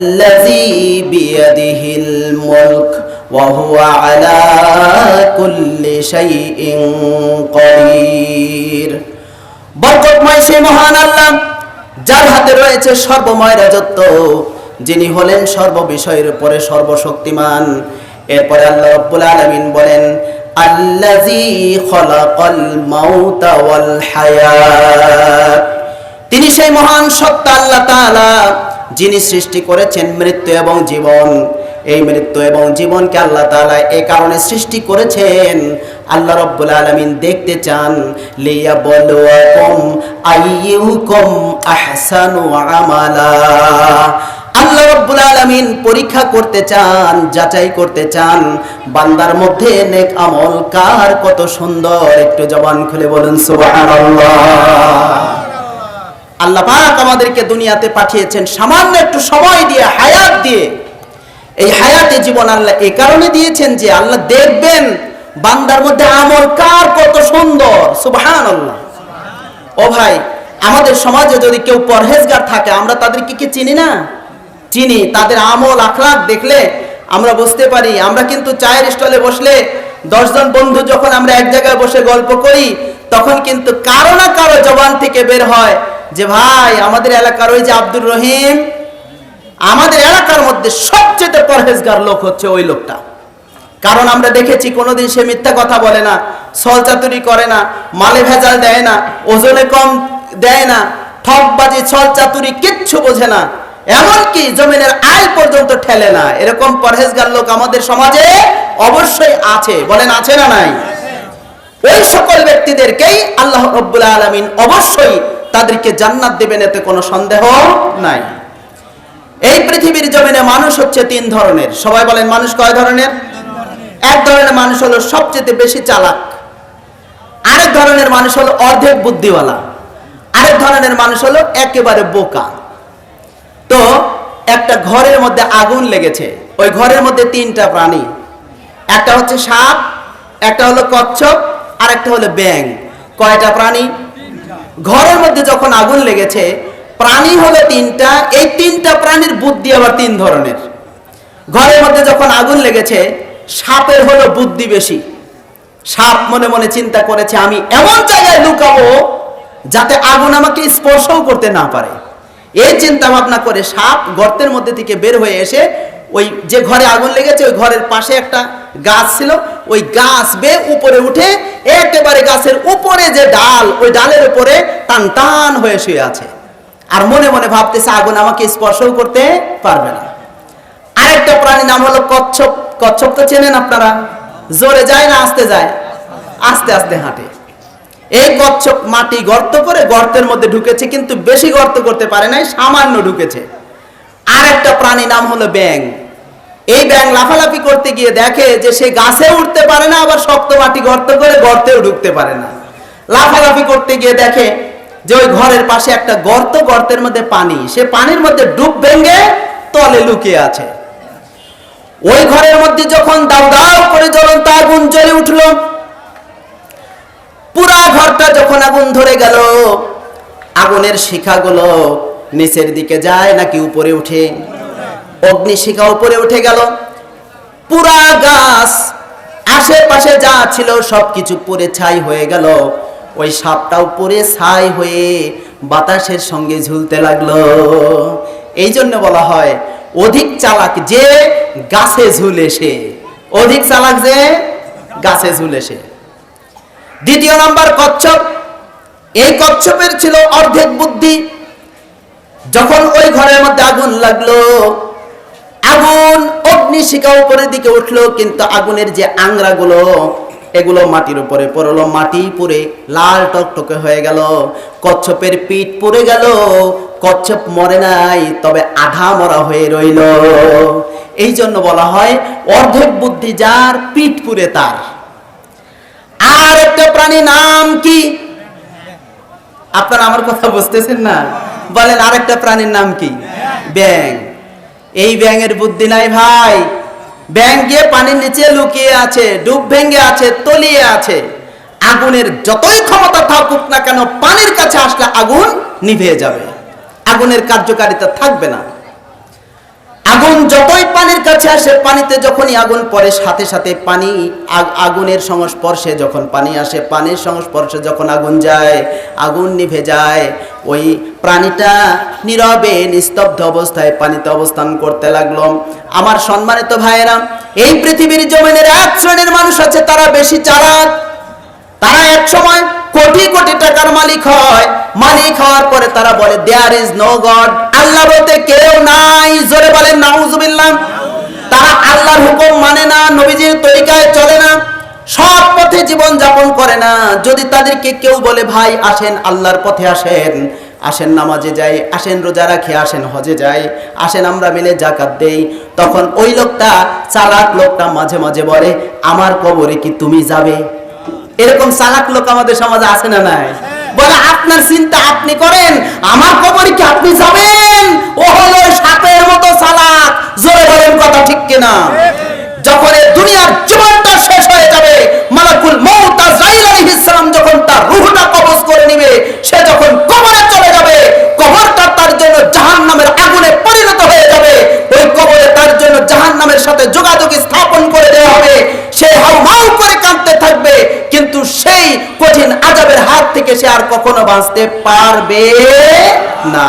الذي بيده الملك وهو على كل شيء قدير বরকতময় সেই মহান আল্লাহ যার হাতে রয়েছে সর্বময় রাজত্ব যিনি হলেন সর্ববিষয়ের উপরে সর্বশক্তিমান এরপরে আল্লাহ রব্বুল আলামিন বলেন আল্লাযী খলাকাল মাউতা ওয়াল হায়াত তিনি সেই মহান সত্তা আল্লাহ যিনি সৃষ্টি করেছেন মৃত্যু এবং জীবন। এই মৃত্যু এবং জীবনকে আল্লাহ তাআলা এই কারণে সৃষ্টি করেছেন। আল্লাহ রব্বুল আলামিন দেখতে চান আহসানু আমালা। আল্লাহ রব্বুল আলামিন পরীক্ষা করতে চান, যাচাই করতে চান, বান্দার মধ্যে নেক আমল কার কত সুন্দর। একটু জবান খুলে বলুন, সুবহানাল্লাহ। আল্লাহ পাক আমাদেরকে দুনিয়াতে পাঠিয়েছেন সামান্য একটু সময় দিয়ে, হায়াত দিয়ে। এই হায়াতে জীবন আল্লাহ এই কারণে দিয়েছেন যে আল্লাহ দেখবেন বান্দার মধ্যে আমল কার কত সুন্দর। সুবহান আল্লাহ ও ভাই, আমাদের সমাজে যদি কেউ পরহেজগার থাকে, আমরা তাদেরকে কি চিনি না? চিনি। তাদের আমল আখলাক দেখলে আমরা বুঝতে পারি। আমরা কিন্তু চায়ের স্টলে বসলে দশজন বন্ধু যখন আমরা এক জায়গায় বসে গল্প করি, তখন কিন্তু কারও না কারও জবান থেকে বের হয়। যে ভাই, আমাদের এলাকার ওই যে আব্দুর রহিম, আমাদের এলাকার মধ্যে সবচেয়ে পরহেজগার লোক হচ্ছে ওই লোকটা। কারণ আমরা দেখেছি, কোনোদিন সে মিথ্যা কথা বলে না, সল চাতুরি করে না, মালে ভেজাল দেয় না, ওজনে কম দেয় না ঠকবাজি ছল চাতুরি কিচ্ছু বোঝে না, এমনকি জমিনের আয় পর্যন্ত ঠেলে না। এরকম পরহেজগার লোক আমাদের সমাজে অবশ্যই আছে। বলেন, আছে না নাই? ওই সকল ব্যক্তিদেরকেই আল্লাহ রব্বুল আলমিন অবশ্যই তাদেরকে জান্নাত দেবেন, এতে কোনো সন্দেহ নাই। এই পৃথিবীর জমিনে মানুষ হচ্ছে তিন ধরনের। সবাই বলেন, মানুষ কয় ধরনের? এক ধরনের মানুষ হলো সবচেয়ে বেশি চালাক। আরেক ধরনের মানুষ হলো অর্ধেক বুদ্ধিওয়ালা। আরেক ধরনের মানুষ হলো একেবারে বোকা। তো একটা ঘরের মধ্যে আগুন লেগেছে। ওই ঘরের মধ্যে তিনটা প্রাণী। একটা হচ্ছে সাপ, একটা হলো কচ্ছপ আর একটা হলো ব্যাং কয়টা প্রাণী? ঘরের মধ্যে যখন আগুন লেগেছে, প্রাণী হলো তিনটা, এই তিনটা প্রাণীর বুদ্ধি আবার তিন ধরনের। ঘরের মধ্যে যখন আগুন লেগেছে, সাপের হলো বুদ্ধি বেশি। সাপ মনে মনে চিন্তা করেছে, আমি এমন জায়গায় লুকাবো যাতে আগুন আমাকে স্পর্শও করতে না পারে। এই চিন্তা ভাবনা করে সাপ গর্তের মধ্যে থেকে বের হয়ে এসে ওই যে ঘরে আগুন লেগেছে, ওই ঘরের পাশে একটা গাছ ছিল, ওই গাছ বে উপরে উঠে একেবারে গাছের উপরে যে ডাল, ওই ডালের উপরে টান টান হয়ে শুয়ে আছে। আর মনে মনে ভাবতেছে, আগুন আমাকে স্পর্শও করতে পারবে না। আরেকটা প্রাণী নাম হলো কচ্ছপ। কচ্ছপ তো চেনেন আপনারা? জোরে যায় না, আস্তে যায়? আস্তে আস্তে হাঁটে। এই কচ্ছপ মাটি গর্ত করে গর্তের মধ্যে ঢুকেছে, কিন্তু বেশি গর্ত করতে পারে নাই, সামান্য ঢুকেছে। আরেকটা প্রাণী নাম হলো ব্যাং এই ব্যাং লাফালাফি করতে গিয়ে দেখে যে সে গাছে উঠতে পারে না, আবার শক্ত মাটি গর্ত করে গর্তেও ঢুকতে পারে না। লাফালাফি করতে গিয়ে দেখে যে ওই ঘরের পাশে একটা গর্ত, গর্তের মধ্যে পানি। সে পানির মধ্যে ডুব ভেঙে তলে লুকিয়ে আছে। ওই ঘরের মধ্যে যখন দাও দাও করে জ্বলন্ত আগুন জ্বলে উঠল, পুরা ঘরটা যখন আগুন ধরে গেল, আগুনের শিখাগুলো নিচের দিকে যায় নাকি উপরে উঠে। অগ্নি শিখা উপরে উঠে গেল। পুরা গাছ, আশেপাশে যা ছিল সবকিছু পুরে ছাই হয়ে গেল। ওই সাপটাও পুরে ছাই হয়ে বাতাসের সঙ্গে ঝুলতে লাগল। এই জন্য বলা হয়, অধিক চালাক যে গাছে ঝুলে সে। অধিক চালাক যে গাছে ঝুলে সে। দ্বিতীয় নাম্বার কচ্ছপ। এই কচ্ছপের ছিল অর্ধেক বুদ্ধি। যখন ওই ঘরের মধ্যে আগুন লাগল অগ্নিশিখা উপরের দিকে উঠল, কিন্তু আগুনের যে আংরাগুলো, এগুলো মাটির উপরে পড়ল। মাটি পুড়ে লাল টকটকে হয়ে গেল। কচ্ছপের পিঠ পুড়ে গেল। কচ্ছপ মরে নাই, তবে আধা মরা হয়ে রইল। এই জন্য বলা হয়, অর্ধেক বুদ্ধি যার, পিঠ পুড়ে তার। আর একটা প্রাণী নাম কি? আপনারা আমার কথা বুঝতেছেন না? বলেন, আরেকটা প্রাণীর নাম কি? ব্যাং এই ব্যাঙের বুদ্ধি নাই ভাই। ব্যাঙ গিয়ে পানির নিচে লুকিয়ে আছে, ডুব ভেঙে আছে, তলিয়ে আছে। আগুনের যতই ক্ষমতা থাকুক না কেন, পানির কাছে আসলে আগুন নিভে যাবে। আগুনের কার্যকারিতা থাকবে না। কাছে আসে, পানিতে যখনই আগুন পড়ে, সাথে সাথে পানি আগুনের সংস্পর্শে যখন পানি আসে, পানির সংস্পর্শে যখন আগুন যায়, আগুন নিভে যায়, ওই প্রাণীটা নীরবে, নিস্তব্ধ অবস্থায় পানিতে অবস্থান করতে লাগল। আমার সম্মানিত ভাইয়েরা, এই পৃথিবীর জমিনের এক শ্রেণির মানুষ আছে, তারা বেশি চালাক। তারা এক সময় কোটি কোটি টাকার মালিক হয়। মালিক হওয়ার পরে তারা বলে there is no God Allah বলতে কেউ নাই। জোরে বলেন, নাউজুবিল্লাহ। তারা আল্লাহর হুকুম মানে না, নবীজির তরিকায় চলে না সৎ পথে জীবন যাপন করে না। যদি তাদেরকে কেউ বলে, ভাই, আসেন, আল্লাহর পথে আসেন। আসেন নামাজে যাই, আসেন রোজা রাখি, আসেন হজে যাই, আসেন আমরা মিলে জাকাত দেই। তখন ওই লোকটা, চালাক লোকটা মাঝে মাঝে বলে, আমার কবরে কি তুমি যাবে? এরকম চালাক লোক আমাদের সমাজে আছে না নাই? বলে, আপনার চিন্তা আপনি করেন, আমার কবরে কি আপনি যাবেন? ও হলো সাপের মতো চালাক জোরে বলেন কথা ঠিক কিনা? যখন এই দুনিয়ার জীবনটা শেষ হয়ে যাবে, মালাকুল মউত আজরাইল আলাইহিস সালাম যখন তার রূহটা কবজ করে নেবে, সে যখন কবরে চলে যাবে, কবরটা তার জন্য জাহান্নামের আগুনে পরিণত হয়ে যাবে। ওই কবরে তার জন্য জাহান্নামের সাথে যোগাযোগ স্থাপন করে দেওয়া হবে। সে হাউমাউ করে কাঁদতে থাকবে কিন্তু সেই কঠিন আজাবের হাত থেকে সে আর কখনো বাঁচতে পারবে না।